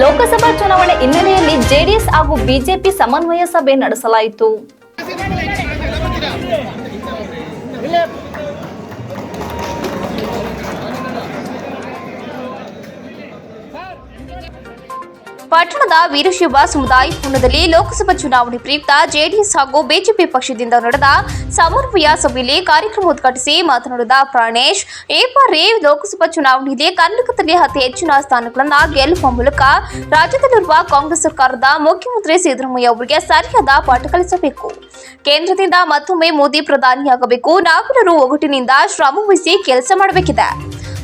ಲೋಕಸಭಾ ಚುನಾವಣೆ ಹಿನ್ನೆಲೆಯಲ್ಲಿ ಜೆಡಿಎಸ್ ಹಾಗೂ ಬಿಜೆಪಿ ಸಮನ್ವಯ ಸಭೆ ನಡೆಸಲಾಯಿತು. ಪಟ್ಟಣದ ವೀರಶಿವ ಸಮುದಾಯ ಭವನದಲ್ಲಿ ಲೋಕಸಭಾ ಚುನಾವಣೆ ಪ್ರಯುಕ್ತ ಜೆಡಿಎಸ್ ಹಾಗೂ ಬಿಜೆಪಿ ಪಕ್ಷದಿಂದ ನಡೆದ ಸಮನ್ವಯ ಸಭೆಯಲ್ಲಿ ಕಾರ್ಯಕ್ರಮ ಉದ್ಘಾಟಿಸಿ ಮಾತನಾಡಿದ ಪ್ರಾಣೇಶ್ ಬಾರಿ ಲೋಕಸಭಾ ಚುನಾವಣೆಯಲ್ಲಿ ಕರ್ನಾಟಕದಲ್ಲಿ ಅತಿ ಹೆಚ್ಚಿನ ಸ್ಥಾನಗಳನ್ನು ಗೆಲ್ಲುವ ಮೂಲಕ ರಾಜ್ಯದಲ್ಲಿರುವ ಕಾಂಗ್ರೆಸ್ ಸರ್ಕಾರದ ಮುಖ್ಯಮಂತ್ರಿ ಸಿದ್ದರಾಮಯ್ಯ ಅವರಿಗೆ ಸರಿಯಾದ ಪಾಠ ಕಲಿಸಬೇಕು. ಕೇಂದ್ರದಿಂದ ಮತ್ತೊಮ್ಮೆ ಮೋದಿ ಪ್ರಧಾನಿಯಾಗಬೇಕು. ನಾವೆಲ್ಲರೂ ಒಗಟಿನಿಂದ ಶ್ರಮವಹಿಸಿ ಕೆಲಸ ಮಾಡಬೇಕಿದೆ.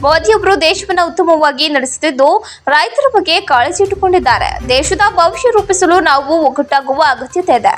ಮೋದಿಯೊಬ್ಬರು ದೇಶವನ್ನು ಉತ್ತಮವಾಗಿ ನಡೆಸುತ್ತಿದ್ದು, ರೈತರ ಬಗ್ಗೆ ಕಾಳಜಿ ಇಟ್ಟುಕೊಂಡಿದ್ದಾರೆ. ದೇಶದ ಭವಿಷ್ಯ ರೂಪಿಸಲು ನಾವು ಒಗ್ಗಟ್ಟಾಗುವ ಅಗತ್ಯತೆ ಇದೆ.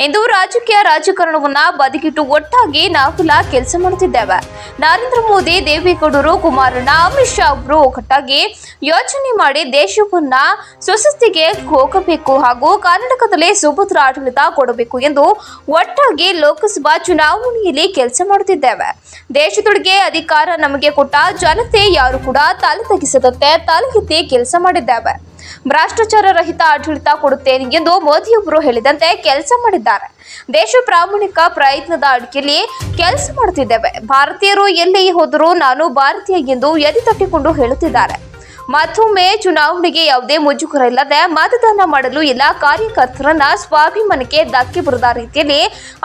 ಇಂದು ರಾಜಕೀಯ ರಾಜಕಾರಣವನ್ನ ಬದಿಗಿಟ್ಟು ಒಟ್ಟಾಗಿ ನಾವೆಲ್ಲ ಕೆಲಸ ಮಾಡುತ್ತಿದ್ದೇವೆ ನರೇಂದ್ರ ಮೋದಿ, ದೇವೇಗೌಡರು, ಕುಮಾರಣ್ಣ, ಅಮಿತ್ ಶಾ ಅವರು ಒಟ್ಟಾಗಿ ಯೋಚನೆ ಮಾಡಿ ದೇಶವನ್ನ ಸುಸ್ಥಿತಿಗೆ ಹೋಗಬೇಕು ಹಾಗೂ ಕರ್ನಾಟಕದಲ್ಲಿ ಸುಭದ್ರ ಆಡಳಿತ ಕೊಡಬೇಕು ಎಂದು ಒಟ್ಟಾಗಿ ಲೋಕಸಭಾ ಚುನಾವಣೆಯಲ್ಲಿ ಕೆಲಸ ಮಾಡುತ್ತಿದ್ದೇವೆ ದೇಶದೊಳಗೆ ಅಧಿಕಾರ ನಮಗೆ ಕೊಟ್ಟ ಜನತೆ ಯಾರು ಕೂಡ ತಲೆ ತಗ್ಗಿಸದಂತೆ ತಲೆಗೆತ್ತಿ ಕೆಲಸ ಮಾಡಿದ್ದೇವೆ. ಭ್ರಷ್ಟಾಚಾರ ರಹಿತ ಆಡಳಿತ ಕೊಡುತ್ತೇನೆ ಎಂದು ಮೋದಿಯೊಬ್ಬರು ಹೇಳಿದಂತೆ ಕೆಲಸ ಮಾಡಿದ್ದಾರೆ. ದೇಶ ಪ್ರಾಮಾಣಿಕ ಪ್ರಯತ್ನದ ಅಡಿಕೆಯಲ್ಲಿ ಕೆಲಸ ಮಾಡುತ್ತಿದ್ದೇವೆ. ಭಾರತೀಯರು ಎಲ್ಲಿ ಹೋದರೂ ನಾನು ಭಾರತೀಯ ಎಂದು ಎದೆ ತಟ್ಟಿಕೊಂಡು ಹೇಳುತ್ತಿದ್ದಾರೆ. ಮತ್ತೊಮ್ಮೆ ಚುನಾವಣೆಗೆ ಯಾವುದೇ ಮುಜುಗರ ಇಲ್ಲದೆ ಮತದಾನ ಮಾಡಲು ಎಲ್ಲ ಕಾರ್ಯಕರ್ತರನ್ನ ಸ್ವಾಭಿಮಾನಕ್ಕೆ ಧಕ್ಕೆ ಬರದ ರೀತಿಯಲ್ಲಿ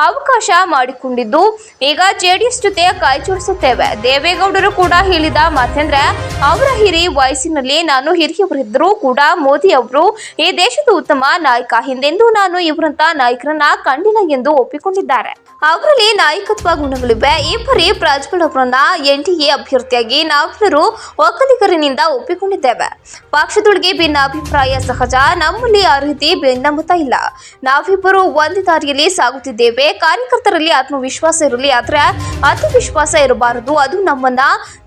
ಅವಕಾಶ ಮಾಡಿಕೊಂಡಿದ್ದು, ಈಗ ಜೆಡಿಎಸ್ ಜೊತೆ ಕೈಜೋಡಿಸುತ್ತೇವೆ ದೇವೇಗೌಡರು ಕೂಡ ಹೇಳಿದ ಮಾತೆಂದ್ರೆ, ಅವರ ಹಿರಿ ವಯಸ್ಸಿನಲ್ಲಿ ನಾನು ಹಿರಿಯವರಿದ್ದರೂ ಕೂಡ ಮೋದಿ ಅವರು ಈ ದೇಶದ ಉತ್ತಮ ನಾಯಕ, ಹಿಂದೆಂದೂ ನಾನು ಇವರಂತ ನಾಯಕರನ್ನ ಕಂಡಿಲ್ಲ ಎಂದು ಒಪ್ಪಿಕೊಂಡಿದ್ದಾರೆ. ಅವರಲ್ಲಿ ನಾಯಕತ್ವ ಗುಣಗಳಿವೆ. ಈ ಬಾರಿ ಪ್ರಜ್ವಲ್ ಅವರನ್ನ ಎನ್ಡಿಎ ಅಭ್ಯರ್ಥಿಯಾಗಿ ನಾವೆಲ್ಲರೂ ಒಕ್ಕಲಿಗರಿನಿಂದ ಒಪ್ಪಿಕೊಂಡಿದ್ದೇವೆ ಪಕ್ಷದೊಳಗೆ ಭಿನ್ನಾಭಿಪ್ರಾಯ ಸಹಜ, ನಮ್ಮಲ್ಲಿ ಆ ರೀತಿ ಭಿನ್ನಮತ ಇಲ್ಲ ನಾವಿಬ್ಬರು ಒಂದು ದಾರಿಯಲ್ಲಿ ಸಾಗುತ್ತಿದ್ದೇವೆ. ಕಾರ್ಯಕರ್ತರಲ್ಲಿ ಆತ್ಮವಿಶ್ವಾಸ ಇರಲಿ, ಆದರೆ ಆತ್ಮವಿಶ್ವಾಸ ವಿಶ್ವಾಸ ಇರಬಾರದು. ಅದು ನಮ್ಮನ್ನ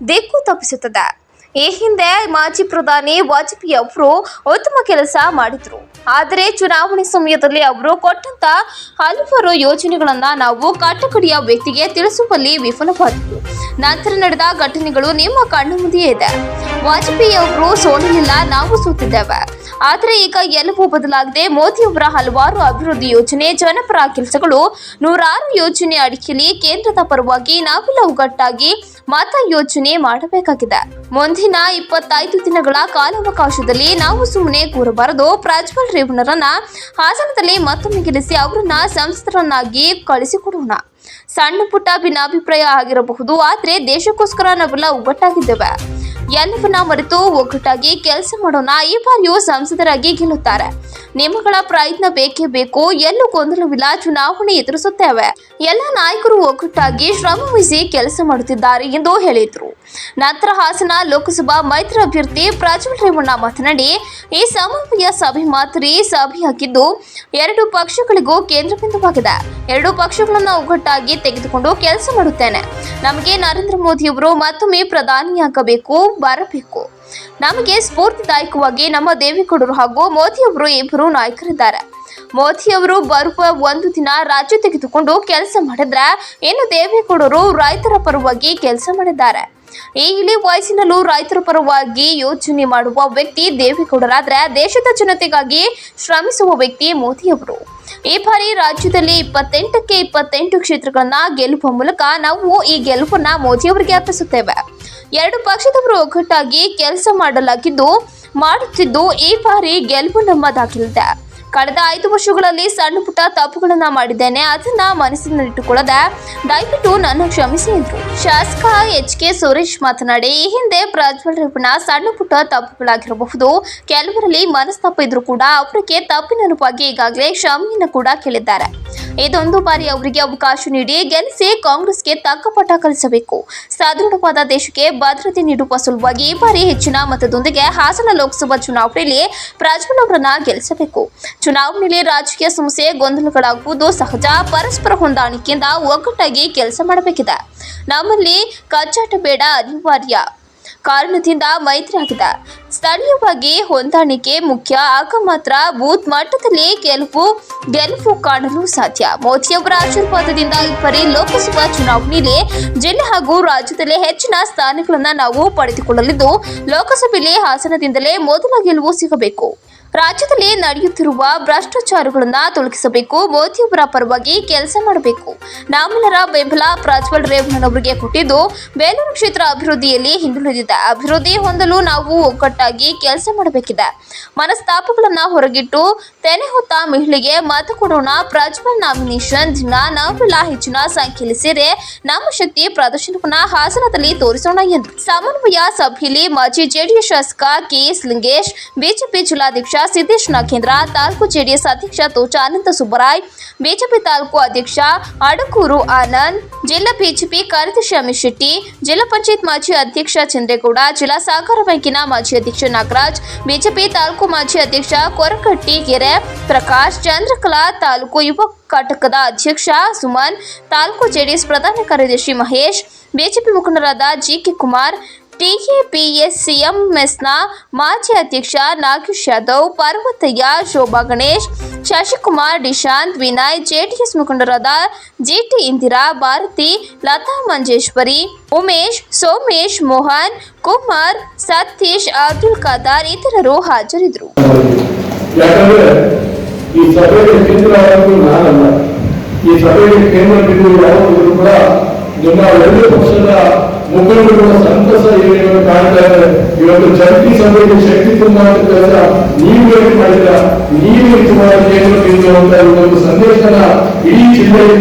ದಿಕ್ಕು ತಪ್ಪಿಸುತ್ತದೆ. ಈ ಹಿಂದೆ ಮಾಜಿ ಪ್ರಧಾನಿ ವಾಜಪೇಯಿ ಅವರು ಉತ್ತಮ ಕೆಲಸ ಮಾಡಿದ್ರು. ಆದರೆ ಚುನಾವಣೆ ಸಮಯದಲ್ಲಿ ಅವರು ಕೊಟ್ಟಂತ ಹಲವಾರು ಯೋಜನೆಗಳನ್ನ ನಾವು ಕಟ್ಟಕಡೆಯ ವ್ಯಕ್ತಿಗೆ ತಿಳಿಸುವಲ್ಲಿ ವಿಫಲವಾದರು ನಂತರ ನಡೆದ ಘಟನೆಗಳು ನಿಮ್ಮ ಕಣ್ಣು ಮುಂದೆಯೇ ಇದೆ. ವಾಜಪೇಯಿ ಅವರು ಸೋಲಿಲ್ಲ ನಾವು ಸೋತಿದ್ದೇವೆ. ಆದರೆ ಈಗ ಎಲ್ಲವೂ ಬದಲಾಗಿದೆ ಮೋದಿಯವರ ಹಲವಾರು ಅಭಿವೃದ್ಧಿ ಯೋಜನೆ ಜನಪರ ಕೆಲಸಗಳು ನೂರಾರು ಯೋಜನೆ ಅಡಿಕೆಯಲ್ಲಿ ಕೇಂದ್ರದ ಪರವಾಗಿ ನಾವೆಲ್ಲ ಒಗ್ಗಟ್ಟಾಗಿ ಮತ ಯೋಚನೆ ಮಾಡಬೇಕಾಗಿದೆ. ಮುಂದಿನ ಇಪ್ಪತ್ತೈದು ದಿನಗಳ ಕಾಲಾವಕಾಶದಲ್ಲಿ ನಾವು ಸುಮ್ಮನೆ ಕೂರಬಾರದು. ಪ್ರಜ್ವಲ್ ರೇವಣ್ಣರನ್ನ ಹಾಸನದಲ್ಲಿ ಮತ್ತೊಮ್ಮೆ ಗೆಲ್ಲಿಸಿ ಅವರನ್ನ ಸಂಸದರನ್ನಾಗಿ ಕಳಿಸಿಕೊಡೋಣ. ಸಣ್ಣ ಪುಟ್ಟ ಭಿನ್ನಾಭಿಪ್ರಾಯ ಆಗಿರಬಹುದು, ಆದರೆ ದೇಶಕ್ಕೋಸ್ಕರ ನಾವೆಲ್ಲ ಒಗ್ಗಟ್ಟಾಗಿದ್ದೇವೆ. ಎಲ್ಲವನ್ನ ಮರೆತು ಒಗ್ಗಟ್ಟಾಗಿ ಕೆಲಸ ಮಾಡೋಣ ಈ ಬಾರಿಯೂ ಸಂಸದರಾಗಿ ಗೆಲ್ಲುತ್ತಾರೆ. ನಿಮ್ಮಗಳ ಪ್ರಯತ್ನ ಬೇಕೇ ಬೇಕು, ಎಲ್ಲೂ ಗೊಂದಲವಿಲ್ಲ, ಚುನಾವಣೆ ಎದುರಿಸುತ್ತೇವೆ. ಎಲ್ಲ ನಾಯಕರು ಒಗ್ಗಟ್ಟಾಗಿ ಶ್ರಮವಹಿಸಿ ಕೆಲಸ ಮಾಡುತ್ತಿದ್ದಾರೆ ಎಂದು ಹೇಳಿದರು. ನಂತರ ಹಾಸನ ಲೋಕಸಭಾ ಮೈತ್ರಿ ಅಭ್ಯರ್ಥಿ ಪ್ರಜ್ವಲ್ ರೇವಣ್ಣ ಮಾತನಾಡಿ, ಈ ಸಮನ್ವಯ ಸಭೆ ಮಾತೃ ಸಭೆ ಹಾಕಿದ್ದು ಎರಡು ಪಕ್ಷಗಳಿಗೂ ಕೇಂದ್ರ ಬಿಂದುವಾಗಿದೆ ಎರಡು ಪಕ್ಷಗಳನ್ನು ಒಗ್ಗಟ್ಟಾಗಿ ತೆಗೆದುಕೊಂಡು ಕೆಲಸ ಮಾಡುತ್ತೇನೆ. ನಮಗೆ ನರೇಂದ್ರ ಮೋದಿಯವರು ಮತ್ತೊಮ್ಮೆ ಪ್ರಧಾನಿಯಾಗಬೇಕು. ಬರಬೇಕು. ನಮಗೆ ಸ್ಫೂರ್ತಿದಾಯಕವಾಗಿ ನಮ್ಮ ದೇವೇಗೌಡರು ಹಾಗೂ ಮೋದಿಯವರು ಇಬ್ಬರು ನಾಯಕರಿದ್ದಾರೆ. ಮೋದಿಯವರು ಬರುವ ಒಂದು ದಿನ ರಾಜ್ಯ ತೆಗೆದುಕೊಂಡು ಕೆಲಸ ಮಾಡಿದ್ರೆ ಇನ್ನು ದೇವೇಗೌಡರು ರೈತರ ಪರವಾಗಿ ಕೆಲಸ ಮಾಡಿದ್ದಾರೆ. ಈ ಇಳಿ ವಯಸ್ಸಿನಲ್ಲೂ ರೈತರ ಪರವಾಗಿ ಯೋಚನೆ ಮಾಡುವ ವ್ಯಕ್ತಿ ದೇವೇಗೌಡರಾದ್ರೆ ದೇಶದ ಜನತೆಗಾಗಿ ಶ್ರಮಿಸುವ ವ್ಯಕ್ತಿ ಮೋದಿಯವರು. ಈ ಬಾರಿ ರಾಜ್ಯದಲ್ಲಿ ಇಪ್ಪತ್ತೆಂಟಕ್ಕೆ ಇಪ್ಪತ್ತೆಂಟು ಕ್ಷೇತ್ರಗಳನ್ನ ಗೆಲ್ಲುವ ಮೂಲಕ ನಾವು ಈ ಗೆಲುವನ್ನ ಮೋದಿಯವರಿಗೆ ಅರ್ಪಿಸುತ್ತೇವೆ. ಎರಡು ಪಕ್ಷದವರು ಒಗ್ಗಟ್ಟಾಗಿ ಕೆಲಸ ಮಾಡಲಾಗಿದ್ದು ಮಾಡುತ್ತಿದ್ದು ಈ ಬಾರಿ ಗೆಲುವು ನಮ್ಮದಾಗಲಿದೆ ಕಳೆದ ಐದು ವರ್ಷಗಳಲ್ಲಿ ಸಣ್ಣ ಪುಟ್ಟ ತಪ್ಪುಗಳನ್ನ ಮಾಡಿದ್ದೇನೆ. ಅದನ್ನ ಮನಸ್ಸಿನಲ್ಲಿಟ್ಟುಕೊಳ್ಳದೆ ದಯವಿಟ್ಟು ನನ್ನ ಕ್ಷಮಿಸಿ ಎಂದರು ಶಾಸಕ ಎಚ್ ಕೆ ಸುರೇಶ್ ಮಾತನಾಡಿ, ಈ ಹಿಂದೆ ಪ್ರಜ್ವಲ್ ರೇವಣ್ಣ ಸಣ್ಣ ಪುಟ್ಟ ತಪ್ಪುಗಳಾಗಿರಬಹುದು. ಕೆಲವರಲ್ಲಿ ಮನಸ್ತಾಪ ಇದ್ರೂ ಕೂಡ ಅವರಿಗೆ ತಪ್ಪಿನ ರೂಪಾಗಿ ಈಗಾಗಲೇ ಕ್ಷಮೆಯನ್ನು ಕೂಡ ಕೇಳಿದ್ದಾರೆ. ಇದೊಂದು ಬಾರಿ ಅವರಿಗೆ ಅವಕಾಶ ನೀಡಿ ಗೆಲ್ಲಿಸಿ ಕಾಂಗ್ರೆಸ್ಗೆ ತಕ್ಕ ಪಟ್ಟ ಕಲಿಸಬೇಕು. ಸದೃಢವಾದ ದೇಶಕ್ಕೆ ಭದ್ರತೆ ನೀಡುವ ಸಲುವಾಗಿ ಈ ಬಾರಿ ಹೆಚ್ಚಿನ ಮತದೊಂದಿಗೆ ಹಾಸನ ಲೋಕಸಭಾ ಚುನಾವಣೆಯಲ್ಲಿ ಪ್ರಜ್ವಲ್ ಅವರನ್ನ ಗೆಲ್ಲಿಸಬೇಕು. ಚುನಾವಣೆಯಲ್ಲಿ ರಾಜಕೀಯ ಸಮಸ್ಯೆ ಗೊಂದಲಗಳಾಗುವುದು ಸಹಜ. ಪರಸ್ಪರ ಹೊಂದಾಣಿಕೆಯಿಂದ ಒಗ್ಗಟ್ಟಾಗಿ ಕೆಲಸ ಮಾಡಬೇಕಿದೆ. ನಮ್ಮಲ್ಲಿ ಕಚ್ಚಾಟ ಬೇಡ, ಅನಿವಾರ್ಯ ಕಾರಣದಿಂದ ಮೈತ್ರಿ ಆಗಿದೆ. ಸ್ಥಳೀಯವಾಗಿ ಹೊಂದಾಣಿಕೆ ಮುಖ್ಯ. ಆಗ ಮಾತ್ರ ಬೂತ್ ಮಟ್ಟದಲ್ಲಿ ಗೆಲುವು ಗೆಲುವು ಕಾಣಲು ಸಾಧ್ಯ. ಮೋದಿಯವರ ಆಶೀರ್ವಾದದಿಂದ ಈ ಬಾರಿ ಲೋಕಸಭಾ ಚುನಾವಣೆಯಲ್ಲಿ ಜಿಲ್ಲೆ ಹಾಗೂ ರಾಜ್ಯದಲ್ಲಿ ಹೆಚ್ಚಿನ ಸ್ಥಾನಗಳನ್ನು ನಾವು ಪಡೆದುಕೊಳ್ಳಲಿದ್ದು, ಲೋಕಸಭೆಯಲ್ಲಿ ಹಾಸನದಿಂದಲೇ ಮೊದಲ ಗೆಲುವು ಸಿಗಬೇಕು. ರಾಜ್ಯದಲ್ಲಿ ನಡೆಯುತ್ತಿರುವ ಭ್ರಷ್ಟಾಚಾರಗಳನ್ನ ತೊಲಗಿಸಬೇಕು, ಮೋದಿಯವರ ಪರವಾಗಿ ಕೆಲಸ ಮಾಡಬೇಕು. ನಾಮಲರ ಬೆಂಬಲ ಪ್ರಜ್ವಲ್ ರೇವಣ್ಣನವರಿಗೆ ಕೊಟ್ಟಿದ್ದು, ಬೇಲೂರು ಕ್ಷೇತ್ರ ಅಭಿವೃದ್ಧಿಯಲ್ಲಿ ಹಿಂದುಳಿದಿದೆ. ಅಭಿವೃದ್ಧಿ ಹೊಂದಲು ನಾವು ಒಗ್ಗಟ್ಟಾಗಿ ಕೆಲಸ ಮಾಡಬೇಕಿದೆ. ಮನಸ್ತಾಪಗಳನ್ನ ಹೊರಗಿಟ್ಟು ತೆನೆ ಹೊತ್ತ ಮಹಿಳೆಗೆ ಮತ ಕೊಡೋಣ, ಪ್ರಜ್ವಲ್ ನಾಮಿನೇಷನ್ ದಿನ ನಾವೆಲ್ಲ ಹೆಚ್ಚಿನ ಸಂಖ್ಯೆಯಲ್ಲಿ ಸೇರಿ ನಮ್ಮ ಶಕ್ತಿ ಪ್ರದರ್ಶನವನ್ನ ಹಾಸನದಲ್ಲಿ ತೋರಿಸೋಣ ಎಂದು. ಸಮನ್ವಯ ಸಭೆಯಲ್ಲಿ ಮಾಜಿ ಜೆಡಿಎಸ್ ಶಾಸಕ ಕೆಎಸ್ ಲಿಂಗೇಶ್, ಬಿಜೆಪಿ ಜಿಲ್ಲಾಧ್ಯಕ್ಷ ಸಿದ್ದೇಶ್ ನಾಗೇಂದ್ರ, ತಾಲೂಕು ಜೆಡಿಎಸ್ ಅಧ್ಯಕ್ಷ ತೋಚ ಅನಂತ ಸುಬ್ಬರಾಯ್, ಬಿಜೆಪಿ ತಾಲೂಕು ಅಧ್ಯಕ್ಷ ಅಡಕೂರು ಆನಂದ್, ಜಿಲ್ಲಾ ಬಿಜೆಪಿ ಕಾರ್ಯದರ್ಶಿ ಅಮಿತ್ ಶೆಟ್ಟಿ, ಜಿಲ್ಲಾ ಪಂಚಾಯತ್ ಮಾಜಿ ಅಧ್ಯಕ್ಷ ಚಂದ್ರೇಗೌಡ, ಜಿಲ್ಲಾ ಸಹಕಾರ ಬ್ಯಾಂಕಿನ ಮಾಜಿ ಅಧ್ಯಕ್ಷ ನಾಗರಾಜ್, ಬಿಜೆಪಿ ತಾಲೂಕು ಮಾಜಿ ಅಧ್ಯಕ್ಷ ಕೊರಕಟ್ಟಿ ಗೆರೆ ಪ್ರಕಾಶ್ ಚಂದ್ರಕಲಾ ತಾಲೂಕು ಯುವ ಘಟಕದ ಅಧ್ಯಕ್ಷ ಸುಮನ್, ತಾಲೂಕು ಜೆಡಿಎಸ್ ಪ್ರಧಾನ ಕಾರ್ಯದರ್ಶಿ ಮಹೇಶ್, ಬಿಜೆಪಿ ಮುಖಂಡರಾದ ಜಿಕೆ ಕುಮಾರ್ ಟಿಕೆಪಿಎಸ್ಸಿಎಂಎಸ್ನ ಮಾಜಿ ಅಧ್ಯಕ್ಷ ನಾಗೇಶ್ ಯಾದವ್, ಪಾರ್ವತಯ್ಯ ಶೋಭಾ ಗಣೇಶ್, ಶಶಿಕುಮಾರ್ ನಿಶಾಂತ್ ವಿನಯ್, ಜೆಡಿಎಸ್ ಮುಖಂಡರಾದ ಜಿಟಿ ಇಂದಿರಾ, ಭಾರತಿ, ಲತಾ ಮಂಜೇಶ್ವರಿ, ಉಮೇಶ್, ಸೋಮೇಶ್ ಮೋಹನ್, ಕುಮಾರ್, ಸತೀಶ್, ಅಬ್ದುಲ್ ಖಾದರ್ ಇತರರು ಹಾಜರಿದ್ದರು. ಯಾಕಂದ್ರೆ ಈ ಸಭೆಗೆ ಕೇಂದ್ರ ಆಗೋದು ನಾನಲ್ಲ. ಈ ಸಭೆಗೆ ಕೇಂದ್ರ ಬಿಂದು ಯಾವುದು ಕೂಡ ನಿಮ್ಮ ಎರಡು ಪಕ್ಷದ ಮುಖಂಡರುಗಳ ಸಂತಸ ಏನೇನು ಕಾಣ್ತಾ ಇದೆ. ಇವತ್ತು ಜಂಟಿ ಸಭೆಗೆ ಶಕ್ತಿ ತುಂಬಾ ಕೆಲಸ ನೀವು ಮಾಡಿದ ನೀವು ನಿಜವಾದ ಕೇಂದ್ರ ಬಿಂದು ಅಂತ ಒಂದು ಸಂದೇಶನ ಇಡೀ ಜಿಲ್ಲೆಗೆ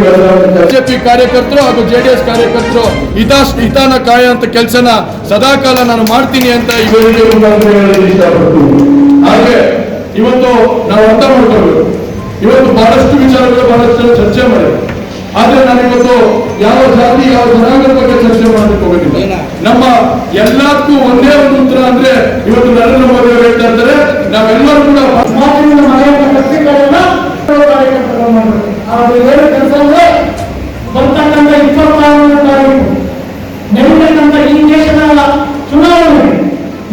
ಬಿಜೆಪಿ ಕಾರ್ಯಕರ್ತರು ಹಾಗೂ ಜೆಡಿಎಸ್ ಕಾರ್ಯಕರ್ತರು ಹಿತ ಹಿತಾನ ಕಾಯುವಂತ ಕೆಲಸನ ಸದಾಕಾಲ ನಾನು ಮಾಡ್ತೀನಿ ಅಂತ ಇವರಿಗೆ ಇಷ್ಟಪಡ್ತೀನಿ. ಹಾಗೆ ಇವತ್ತು ನಾವು ಅರ್ಥ ಮಾಡ್ಕೋಬೇಕು ಇವತ್ತು ಬಹಳಷ್ಟು ವಿಚಾರಗಳು ಬಹಳಷ್ಟು ಜನ ಚರ್ಚೆ ಮಾಡಿದೆ ಆದ್ರೆ ನಾನು ಇವತ್ತು ಯಾವ ಜಾತಿ ಯಾವ ಜನಾಂಗದ ಬಗ್ಗೆ ಚರ್ಚೆ ಮಾಡಲಿಕ್ಕೆ ಹೋಗೋದಿಲ್ಲ. ನಮ್ಮ ಎಲ್ಲಕ್ಕೂ ಒಂದೇ ಒಂದು ಉತ್ತರ ಅಂದ್ರೆ ಇವತ್ತು ನರೇಂದ್ರ ಮೋದಿ ಅವರು ಹೇಳ್ತಾ ಇರ್ತಾರೆ ನಾವೆಲ್ಲರೂ ಕೂಡ ಮಾತಿನ ಮನೆಯನ್ನು ಕಟ್ಟಿಕೊಳ್ಳೋಣ ಕಾರ್ಯಕರ್ತರು ಮಾಡಬೇಕು ಅದು ಏನು ಕೆಲಸ ಅಂದ್ರೆ ಬರ್ತಕ್ಕಂಥ ಇಪ್ಪತ್ತಾರನೇ ತಾರೀಕು ನಡೆಯತಕ್ಕಂಥ ಈ ದೇಶದ ಚುನಾವಣೆ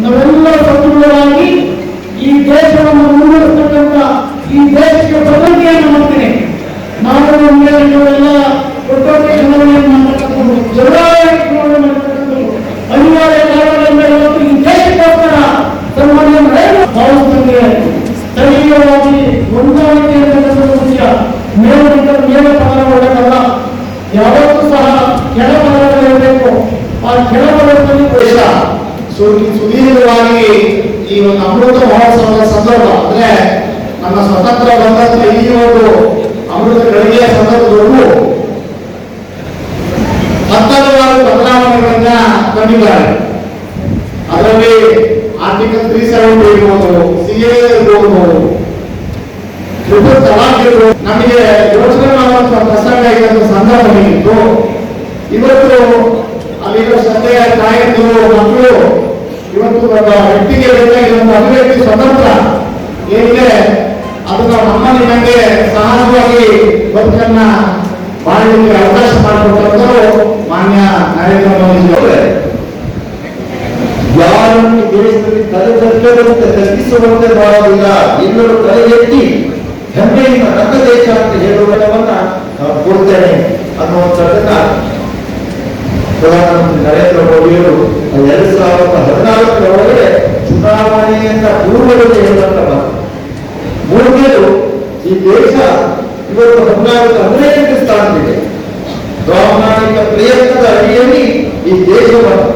ನಾವೆಲ್ಲ ಸದೃಢವಾಗಿ ಈ ದೇಶವನ್ನು ಮುನ್ನಡೆಸ್ತಕ್ಕಂಥ ಈ ದೇಶಕ್ಕೆ ಬದಲಿಕೆಯನ್ನು ಮಾಡ್ತೇನೆ ನಾನು ನಿಮಗೆ ನೀವೆಲ್ಲ ಒಟ್ಟೊಟ್ಟೆ ಚುನಾವಣೆಯನ್ನು ಮಾಡ್ತಕ್ಕಂಥದ್ದು ಜವಾಬ್ದಾರಿ ಚುನಾವಣೆ ಮಾಡ್ತಕ್ಕಂಥದ್ದು ಅನಿವಾರ್ಯ ಕಾರಣಗಳಿಂದ ಇವತ್ತು ಈ ದೇಶಕ್ಕೋಸ್ಕರ ಸನ್ಮಾನ್ಯ ನರೇಂದ್ರ ಭಾವಿಸ್ತಂದ್ರೆ ಸ್ಥಳೀಯವಾಗಿ ಹೊಂದಾಣಿಕೆ ಅಂತಕ್ಕಂಥದ್ದು ಮುಖ್ಯ ಮೇಲಿನಿಂದ ಮೇಲೆ ಪದರ ಒಳ್ಳೆಯದಲ್ಲ ಯಾವತ್ತೂ ಸಹ ಕೆಳ ಪದರಗಳಿರಬೇಕು ಆ ಕೆಳ ಪದರದಲ್ಲಿ ದೇಶ ಸುದೀರ್ಘವಾಗಿ ಈ ಒಂದು ಅಮೃತ ಮಹೋತ್ಸವದ ಸಂದರ್ಭ, ಅಂದ್ರೆ ನಮ್ಮ ಸ್ವತಂತ್ರ ಬಂದಂತ ಈ ಒಂದು ನಮಗೆ ಯೋಚನೆ ಮಾಡುವಂತ ಪ್ರಸಂಗ ಇದೊಂದು ಸಂದರ್ಭ ಇತ್ತು ಇವತ್ತು ಅಲ್ಲಿರೋ ತಂದೆಯ ತಾಯಂದಿರು ಮಕ್ಕಳು ಇವತ್ತು ಒಬ್ಬ ವ್ಯಕ್ತಿಗೆ ಬೇಕಾಗಿರುವ ಅಭಿವ್ಯಕ್ತಿ, ಸ್ವತಂತ್ರ. ಏನಿದೆ? ಅದನ್ನ ನಮ್ಮ ನಿಮಗೆ ಸಹಜವಾಗಿ ಬದುಕನ್ನ ಮಾಡಲಿಕ್ಕೆ ಅವಕಾಶ ಮಾಡಿಕೊಟ್ಟವರು ಪ್ರಧಾನಮಂತ್ರಿ ನರೇಂದ್ರ ಮೋದಿಯವರು ಎರಡ್ ಸಾವಿರದ ಹದಿನಾಲ್ಕರ ಚುನಾವಣೆಯಿಂದ ಪೂರ್ವದಲ್ಲಿ ಹೇಳುವಂತ ಮಾತು. ಮೂರನೇದು, ಈ ದೇಶ ಇವತ್ತು ಹದಿನಾಲ್ಕು ಸ್ಥಾನದಲ್ಲಿದೆ. ಪ್ರಾಮಾಣಿಕ ಪ್ರಯತ್ನದ ಅಡಿಯಲ್ಲಿ ಈ ದೇಶವನ್ನು